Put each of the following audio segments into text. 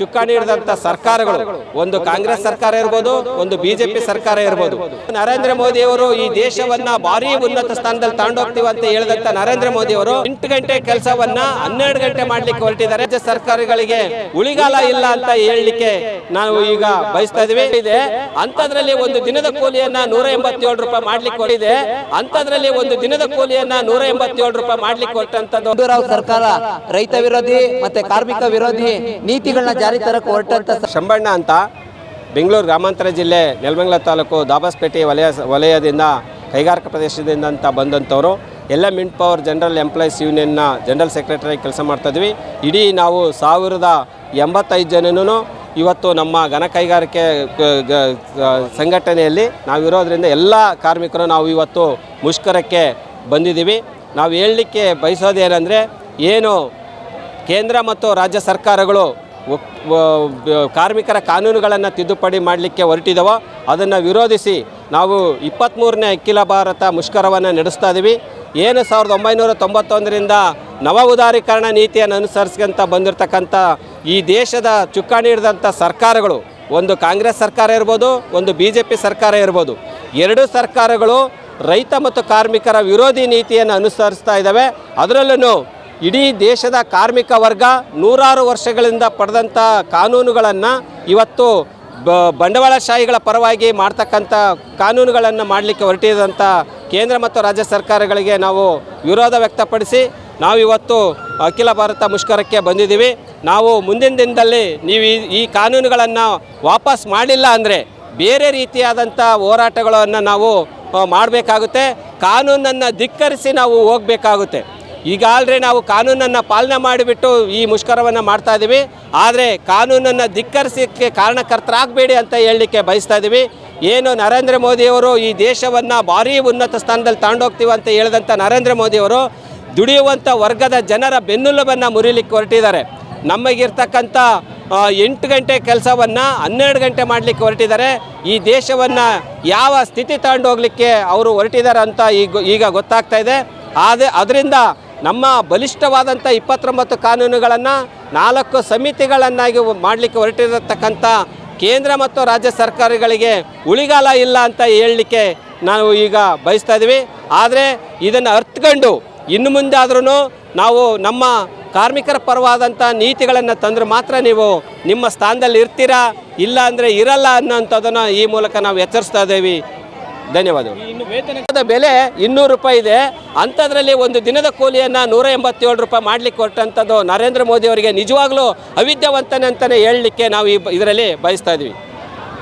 ಚುಕ್ಕಾಣಿ ಹಿಡಿದಂತ ಸರ್ಕಾರಗಳು, ಒಂದು ಕಾಂಗ್ರೆಸ್ ಸರ್ಕಾರ ಇರ್ಬೋದು, ಒಂದು ಬಿಜೆಪಿ ಸರ್ಕಾರ ಇರ್ಬೋದು. ನರೇಂದ್ರ ಮೋದಿ ಅವರು ಈ ದೇಶವನ್ನ ಭಾರಿ ಉನ್ನತ ಸ್ಥಾನದಲ್ಲಿ ತಗೊಂಡೋಗ್ತೀವಿ ಅಂತ ಹೇಳಿದಂತ ನರೇಂದ್ರ ಮೋದಿ ಅವರು ಎಂಟು ಗಂಟೆ ಕೆಲಸವನ್ನ ಹನ್ನೆರಡು ಗಂಟೆ ಮಾಡ್ಲಿಕ್ಕೆ ಹೊರಟಿದ್ದಾರೆ. ರಾಜ್ಯ ಸರ್ಕಾರಗಳಿಗೆ ಉಳಿಗಾಲ ಇಲ್ಲ ಅಂತ ಹೇಳಲಿಕ್ಕೆ ನಾವು ಈಗ ಬಯಸ್ತಾ ಇದೀವಿ. ಇದೆ, ಅಂತದ್ರಲ್ಲಿ ಒಂದು ದಿನದ ಕೂಲಿಯನ್ನ ನೂರ ಎಂಬತ್ತೇಳು ರೂಪಾಯಿ ಮಾಡ್ಲಿಕ್ಕೆ ಹೊರಟಿದೆ. ಅಂತದ್ರಲ್ಲಿ ಒಂದು ದಿನದ ಕೂಲಿಯನ್ನ ನೂರ ಎಂಬತ್ತೇಳು ರೂಪಾಯಿ ಮಾಡ್ಲಿಕ್ಕೆ ಹೊರಟಂತದ್ದು. ಸರ್ಕಾರ ರೈತ ವಿರೋಧಿ ಮತ್ತೆ ಕಾರ್ಮಿಕ ವಿರೋಧಿ ನೀತಿಗಳನ್ನ ಜಾರಿ ತರಕ್ಕೆ ಹೊರಟಂತ ಶಂಬಣ್ಣ ಅಂತ ಬೆಂಗಳೂರು ಗ್ರಾಮಾಂತರ ಜಿಲ್ಲೆ ನೆಲಮಂಗಲ ತಾಲೂಕು ದಾಬಾಸ್ಪೇಟೆ ವಲಯ ವಲಯದಿಂದ, ಕೈಗಾರಿಕಾ ಪ್ರದೇಶದಿಂದ ಅಂತ ಬಂದಂಥವರು, ಎಲ್ಲ ಮಿಂಟ್ ಪವರ್ ಜನರಲ್ ಎಂಪ್ಲಾಯೀಸ್ ಯೂನಿಯನ್ನ ಜನರಲ್ ಸೆಕ್ರೆಟರಿ ಕೆಲಸ ಮಾಡ್ತಾಯಿದ್ವಿ ಇಡೀ ನಾವು ಸಾವಿರದ ಎಂಬತ್ತೈದು ಜನನೂ ಇವತ್ತು ನಮ್ಮ ಘನ ಕೈಗಾರಿಕೆ ಸಂಘಟನೆಯಲ್ಲಿ ನಾವಿರೋದ್ರಿಂದ ಎಲ್ಲ ಕಾರ್ಮಿಕರು ನಾವು ಇವತ್ತು ಮುಷ್ಕರಕ್ಕೆ ಬಂದಿದ್ದೀವಿ. ನಾವು ಹೇಳಲಿಕ್ಕೆ ಬಯಸೋದೇನೆಂದರೆ ಏನು ಕೇಂದ್ರ ಮತ್ತು ರಾಜ್ಯ ಸರ್ಕಾರಗಳು ಕಾರ್ಮಿಕರ ಕಾನೂನುಗಳನ್ನು ತಿದ್ದುಪಡಿ ಮಾಡಲಿಕ್ಕೆ ಹೊರಟಿದವೋ ಅದನ್ನು ವಿರೋಧಿಸಿ ನಾವು ಇಪ್ಪತ್ತ್ಮೂರನೇ ಅಖಿಲ ಭಾರತ ಮುಷ್ಕರವನ್ನು ನಡೆಸ್ತಾ ಇದ್ದೀವಿ ಏನು ಸಾವಿರದ ಒಂಬೈನೂರ ತೊಂಬತ್ತೊಂದರಿಂದ ನವ ಉದಾರೀಕರಣ ನೀತಿಯನ್ನು ಅನುಸರಿಸ್ಕೊಂತ ಬಂದಿರತಕ್ಕಂಥ ಈ ದೇಶದ ಚುಕ್ಕಾಣಿ ಹಿಡಿದಂಥ ಸರ್ಕಾರಗಳು, ಒಂದು ಕಾಂಗ್ರೆಸ್ ಸರ್ಕಾರ ಇರ್ಬೋದು, ಒಂದು ಬಿ ಜೆ ಪಿ ಸರ್ಕಾರ ಇರ್ಬೋದು, ಎರಡೂ ಸರ್ಕಾರಗಳು ರೈತ ಮತ್ತು ಕಾರ್ಮಿಕರ ವಿರೋಧಿ ನೀತಿಯನ್ನು ಅನುಸರಿಸ್ತಾ ಇದ್ದಾವೆ ಅದರಲ್ಲೂ ಇಡೀ ದೇಶದ ಕಾರ್ಮಿಕ ವರ್ಗ ನೂರಾರು ವರ್ಷಗಳಿಂದ ಪಡೆದಂಥ ಕಾನೂನುಗಳನ್ನು ಇವತ್ತು ಬ ಬಂಡವಾಳಶಾಹಿಗಳ ಪರವಾಗಿ ಮಾಡ್ತಕ್ಕಂಥ ಕಾನೂನುಗಳನ್ನು ಮಾಡಲಿಕ್ಕೆ ಹೊರಟಿದಂಥ ಕೇಂದ್ರ ಮತ್ತು ರಾಜ್ಯ ಸರ್ಕಾರಗಳಿಗೆ ನಾವು ವಿರೋಧ ವ್ಯಕ್ತಪಡಿಸಿ ನಾವಿವತ್ತು ಅಖಿಲ ಭಾರತ ಮುಷ್ಕರಕ್ಕೆ ಬಂದಿದ್ದೀವಿ. ನಾವು ಮುಂದಿನ ದಿನದಲ್ಲಿ ನೀವು ಈ ಈ ಕಾನೂನುಗಳನ್ನು ವಾಪಸ್ ಮಾಡಲಿಲ್ಲ ಅಂದರೆ ಬೇರೆ ರೀತಿಯಾದಂಥ ಹೋರಾಟಗಳನ್ನು ನಾವು ಮಾಡಬೇಕಾಗುತ್ತೆ. ಕಾನೂನನ್ನು ಧಿಕ್ಕರಿಸಿ ನಾವು ಹೋಗಬೇಕಾಗುತ್ತೆ. ಈಗಾಗಲೇ ನಾವು ಕಾನೂನನ್ನು ಪಾಲನೆ ಮಾಡಿಬಿಟ್ಟು ಈ ಮುಷ್ಕರವನ್ನು ಮಾಡ್ತಾ ಇದ್ದೀವಿ ಆದರೆ ಕಾನೂನನ್ನು ಧಿಕ್ಕರಿಸಕ್ಕೆ ಕಾರಣಕರ್ತರಾಗಬೇಡಿ ಅಂತ ಹೇಳಲಿಕ್ಕೆ ಬಯಸ್ತಾ ಇದ್ದೀವಿ ಏನು ನರೇಂದ್ರ ಮೋದಿಯವರು ಈ ದೇಶವನ್ನು ಭಾರೀ ಉನ್ನತ ಸ್ಥಾನದಲ್ಲಿ ತಗೊಂಡೋಗ್ತೀವಿ ಅಂತ ಹೇಳಿದಂಥ ನರೇಂದ್ರ ಮೋದಿಯವರು ದುಡಿಯುವಂಥ ವರ್ಗದ ಜನರ ಬೆನ್ನೆಲುಬನ್ನು ಮುರಿಲಿಕ್ಕೆ ಹೊರಟಿದ್ದಾರೆ. ನಮಗಿರ್ತಕ್ಕಂಥ ಎಂಟು ಗಂಟೆ ಕೆಲಸವನ್ನು ಹನ್ನೆರಡು ಗಂಟೆ ಮಾಡಲಿಕ್ಕೆ ಹೊರಟಿದ್ದಾರೆ. ಈ ದೇಶವನ್ನು ಯಾವ ಸ್ಥಿತಿ ತಗೊಂಡು ಹೋಗಲಿಕ್ಕೆ ಅವರು ಹೊರಟಿದ್ದಾರೆ ಅಂತ ಈಗ ಈಗ ಗೊತ್ತಾಗ್ತಾ ಇದೆ. ಆದರೆ, ಅದರಿಂದ ನಮ್ಮ ಬಲಿಷ್ಠವಾದಂಥ ಇಪ್ಪತ್ತೊಂಬತ್ತು ಕಾನೂನುಗಳನ್ನು ನಾಲ್ಕು ಸಮಿತಿಗಳನ್ನಾಗಿ ಮಾಡಲಿಕ್ಕೆ ಹೊರಟಿರತಕ್ಕಂಥ ಕೇಂದ್ರ ಮತ್ತು ರಾಜ್ಯ ಸರ್ಕಾರಗಳಿಗೆ ಉಳಿಗಾಲ ಇಲ್ಲ ಅಂತ ಹೇಳಲಿಕ್ಕೆ ನಾವು ಈಗ ಬಯಸ್ತಾ ಇದ್ದೀವಿ. ಆದರೆ ಇದನ್ನು ಅರ್ಥಕೊಂಡು ಇನ್ನು ಮುಂದೆ ಆದ್ರೂ ನಾವು ನಮ್ಮ ಕಾರ್ಮಿಕರ ಪರವಾದಂಥ ನೀತಿಗಳನ್ನು ತಂದರೆ ಮಾತ್ರ ನೀವು ನಿಮ್ಮ ಸ್ಥಾನದಲ್ಲಿ ಇರ್ತೀರಾ? ಇಲ್ಲ ಅಂದರೆ ಇರಲ್ಲ ಅನ್ನೋಂಥದ್ದನ್ನು ಈ ಮೂಲಕ ನಾವು ಎಚ್ಚರಿಸ್ತಾ ಇದ್ದೀವಿ. ಧನ್ಯವಾದಗಳು. ಬೆಲೆ ಇನ್ನೂರು ರೂಪಾಯಿ ಇದೆ. ಅಂಥದ್ರಲ್ಲಿ ಒಂದು ದಿನದ ಕೂಲಿಯನ್ನು ನೂರ ಎಂಬತ್ತೇಳು ರೂಪಾಯಿ ಮಾಡಲಿಕ್ಕೆ ಕೊಟ್ಟಂಥದ್ದು ನರೇಂದ್ರ ಮೋದಿ ಅವರಿಗೆ ನಿಜವಾಗ್ಲೂ ಅವಿದ್ಯಾವಂತನೆ ಅಂತಲೇ ಹೇಳಲಿಕ್ಕೆ ನಾವು ಈ ಇದರಲ್ಲಿ ಬಯಸ್ತಾ ಇದ್ದೀವಿ.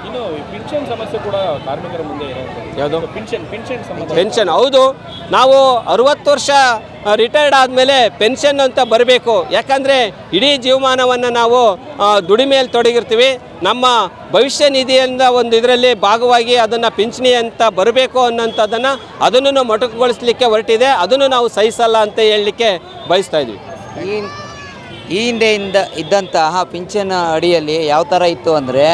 ಇನ್ನು ಪಿಂಚಣಿ ಸಮಸ್ಯೆ ಕೂಡ ಕಾರ್ಮಿಕರ ಮುಂದೆ ಯಾವುದು? ಪಿನ್ಷನ್ ಪಿನ್ಷನ್ ಸಂಬಂಧ. ಪೆನ್ಷನ್ ಹೌದು. ನಾವು ಅರುವತ್ತು ವರ್ಷ ರಿಟೈರ್ಡ್ ಆದಮೇಲೆ ಪೆನ್ಷನ್ ಅಂತ ಬರಬೇಕು. ಯಾಕಂದರೆ ಇಡೀ ಜೀವಮಾನವನ್ನು ನಾವು ದುಡಿಮೆಯಲ್ಲಿ ತೊಡಗಿರ್ತೀವಿ. ನಮ್ಮ ಭವಿಷ್ಯ ನಿಧಿಯಿಂದ ಒಂದು ಇದರಲ್ಲಿ ಭಾಗವಾಗಿ ಅದನ್ನು ಪಿಂಚಣಿ ಅಂತ ಬರಬೇಕು ಅನ್ನೋಂಥದ್ದನ್ನು ಅದನ್ನು ಮೊಟಕುಗೊಳಿಸ್ಲಿಕ್ಕೆ ಹೊರಟಿದೆ. ಅದನ್ನು ನಾವು ಸಹಿಸಲ್ಲ ಅಂತ ಹೇಳಲಿಕ್ಕೆ ಬಯಸ್ತಾ ಇದ್ವಿ. ಈ ಈ ಹಿಂದೆಯಿಂದ ಇದ್ದಂತಹ ಪಿಂಚಣ ಅಡಿಯಲ್ಲಿ ಯಾವ ಥರ ಇತ್ತು ಅಂದರೆ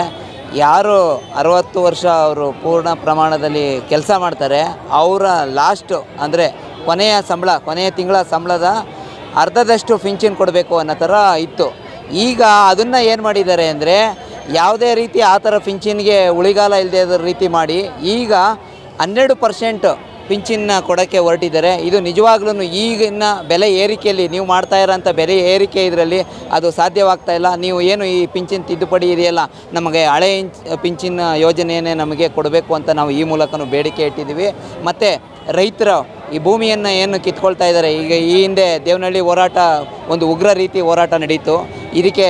ಯಾರು ಅರವತ್ತು ವರ್ಷ ಅವರು ಪೂರ್ಣ ಪ್ರಮಾಣದಲ್ಲಿ ಕೆಲಸ ಮಾಡ್ತಾರೆ, ಅವರ ಲಾಸ್ಟ್ ಅಂದರೆ ಕೊನೆಯ ಸಂಬಳ, ಕೊನೆಯ ತಿಂಗಳ ಸಂಬಳದ ಅರ್ಧದಷ್ಟು ಫಿಂಚಿನ್ ಕೊಡಬೇಕು ಅನ್ನೋ ಥರ ಇತ್ತು. ಈಗ ಅದನ್ನು ಏನು ಮಾಡಿದ್ದಾರೆ ಅಂದರೆ ಯಾವುದೇ ರೀತಿ ಆ ಥರ ಫಿಂಚಿನ್ಗೆ ಉಳಿಗಾಲ ಇಲ್ಲದೆ ರೀತಿ ಮಾಡಿ, ಈಗ ಹನ್ನೆರಡು ಪರ್ಸೆಂಟ್ ಪಿಂಚಿನ ಕೊಡೋಕ್ಕೆ ಹೊರಟಿದ್ದಾರೆ. ಇದು ನಿಜವಾಗ್ಲೂ ಈಗಿನ ಬೆಲೆ ಏರಿಕೆಯಲ್ಲಿ ನೀವು ಮಾಡ್ತಾ ಇರೋಂಥ ಬೆಲೆ ಏರಿಕೆ ಇದರಲ್ಲಿ ಅದು ಸಾಧ್ಯವಾಗ್ತಾ ಇಲ್ಲ. ನೀವು ಏನು ಈ ಪಿಂಚಿನ ತಿದ್ದುಪಡಿ ಇದೆಯಲ್ಲ, ನಮಗೆ ಹಳೆ ಪಿಂಚಿನ ಯೋಜನೆಯನ್ನೇ ನಮಗೆ ಕೊಡಬೇಕು ಅಂತ ನಾವು ಈ ಮೂಲಕನೂ ಬೇಡಿಕೆ ಇಟ್ಟಿದ್ದೀವಿ. ಮತ್ತು ರೈತರು ಈ ಭೂಮಿಯನ್ನು ಏನು ಕಿತ್ಕೊಳ್ತಾ ಇದ್ದಾರೆ? ಈಗ ಈ ಹಿಂದೆ ದೇವನಹಳ್ಳಿ ಹೋರಾಟ ಒಂದು ಉಗ್ರ ರೀತಿ ಹೋರಾಟ ನಡೀತು. ಇದಕ್ಕೆ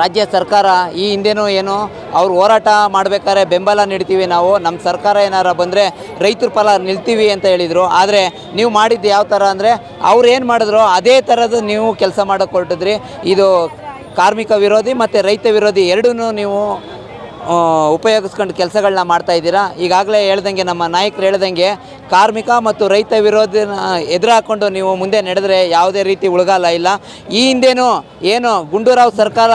ರಾಜ್ಯ ಸರ್ಕಾರ ಈ ಹಿಂದೆನೂ ಏನು ಅವ್ರು ಹೋರಾಟ ಮಾಡಬೇಕಾದ್ರೆ ಬೆಂಬಲ ನೀಡ್ತೀವಿ ನಾವು ನಮ್ಮ ಸರ್ಕಾರ ಏನಾರ ಬಂದರೆ ರೈತರ ಫಲ ನಿಲ್ತೀವಿ ಅಂತ ಹೇಳಿದರು. ಆದರೆ ನೀವು ಮಾಡಿದ್ದು ಯಾವ ಥರ ಅಂದರೆ ಅವ್ರು ಏನು ಮಾಡಿದ್ರು ಅದೇ ಥರದ ನೀವು ಕೆಲಸ ಮಾಡೋಕ್ಕೆ ಹೊರಟಿದ್ರಿ. ಇದು ಕಾರ್ಮಿಕ ವಿರೋಧಿ ಮತ್ತು ರೈತ ವಿರೋಧಿ ಎರಡೂ ನೀವು ಉಪಯೋಗಿಸ್ಕೊಂಡು ಕೆಲಸಗಳನ್ನ ಮಾಡ್ತಾ ಇದ್ದೀರಾ? ಈಗಾಗಲೇ ಹೇಳ್ದಂಗೆ ನಮ್ಮ ನಾಯಕರು ಹೇಳ್ದಂಗೆ ಕಾರ್ಮಿಕ ಮತ್ತು ರೈತ ವಿರೋಧಿನ ಎದುರಾಕೊಂಡು ನೀವು ಮುಂದೆ ನಡೆದರೆ ಯಾವುದೇ ರೀತಿ ಉಳಗಾಲ ಇಲ್ಲ. ಈ ಹಿಂದೇನು ಏನು ಗುಂಡೂರಾವ್ ಸರ್ಕಾರ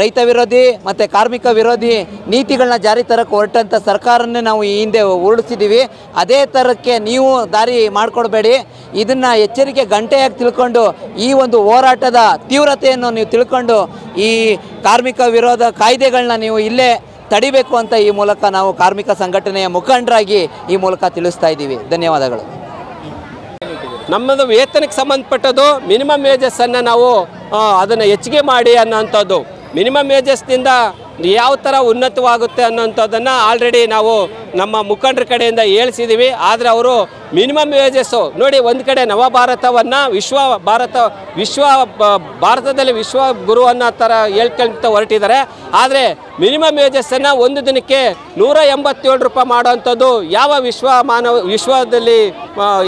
ರೈತ ವಿರೋಧಿ ಮತ್ತು ಕಾರ್ಮಿಕ ವಿರೋಧಿ ನೀತಿಗಳನ್ನ ಜಾರಿ ತರಕ್ಕೆ ಹೊರಟಂಥ ಸರ್ಕಾರನ್ನೇ ನಾವು ಈ ಹಿಂದೆ ಉರುಳಿಸಿದ್ದೀವಿ. ಅದೇ ಥರಕ್ಕೆ ನೀವು ದಾರಿ ಮಾಡಿಕೊಡ್ಬೇಡಿ. ಇದನ್ನು ಎಚ್ಚರಿಕೆ ಗಂಟೆಯಾಗಿ ತಿಳ್ಕೊಂಡು ಈ ಒಂದು ಹೋರಾಟದ ತೀವ್ರತೆಯನ್ನು ನೀವು ತಿಳ್ಕೊಂಡು ಈ ಕಾರ್ಮಿಕ ವಿರೋಧ ಕಾಯ್ದೆಗಳನ್ನ ನೀವು ಇಲ್ಲೇ ತಡಿಬೇಕು ಅಂತ ಈ ಮೂಲಕ ನಾವು ಕಾರ್ಮಿಕ ಸಂಘಟನೆಯ ಮುಖಂಡರಾಗಿ ಈ ಮೂಲಕ ತಿಳಿಸ್ತಾ ಇದ್ದೀವಿ. ಧನ್ಯವಾದಗಳು. ನಮ್ಮದು ವೇತನಕ್ಕೆ ಸಂಬಂಧಪಟ್ಟದ್ದು ಮಿನಿಮಮ್ ವೇಜಸ್ಸನ್ನು ನಾವು ಅದನ್ನು ಹೆಚ್ಚಿಗೆ ಮಾಡಿ ಅನ್ನೋಂಥದ್ದು ಮಿನಿಮಮ್ ವೇಜಸ್ನಿಂದ ಯಾವ ಥರ ಉನ್ನತವಾಗುತ್ತೆ ಅನ್ನೋಂಥದ್ದನ್ನು ಆಲ್ರೆಡಿ ನಾವು ನಮ್ಮ ಮುಖಂಡರ ಕಡೆಯಿಂದ ಹೇಳ್ಸಿದ್ದೀವಿ ಆದರೆ ಅವರು ಮಿನಿಮಮ್ ವೇಜಸ್ಸು ನೋಡಿ, ಒಂದು ಕಡೆ ನವಭಾರತವನ್ನು ವಿಶ್ವ ಭಾರತ, ವಿಶ್ವ ಭಾರತದಲ್ಲಿ ವಿಶ್ವ ಗುರು ಅನ್ನೋ ಥರ ಹೇಳ್ಕೊಂತ ಹೊರಟಿದ್ದಾರೆ. ಆದರೆ ಮಿನಿಮಮ್ ವೇಜಸ್ಸನ್ನು ಒಂದು ದಿನಕ್ಕೆ ನೂರ ಎಂಬತ್ತೇಳು ರೂಪಾಯಿ ಮಾಡೋವಂಥದ್ದು ಯಾವ ವಿಶ್ವ ಮಾನವ, ವಿಶ್ವದಲ್ಲಿ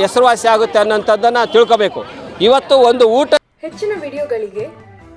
ಹೆಸರುವಾಸಿ ಆಗುತ್ತೆ ಅನ್ನೋಂಥದ್ದನ್ನು ತಿಳ್ಕೋಬೇಕು. ಇವತ್ತು ಒಂದು ಊಟ ಹೆಚ್ಚಿನ ವಿಡಿಯೋಗಳಿಗೆ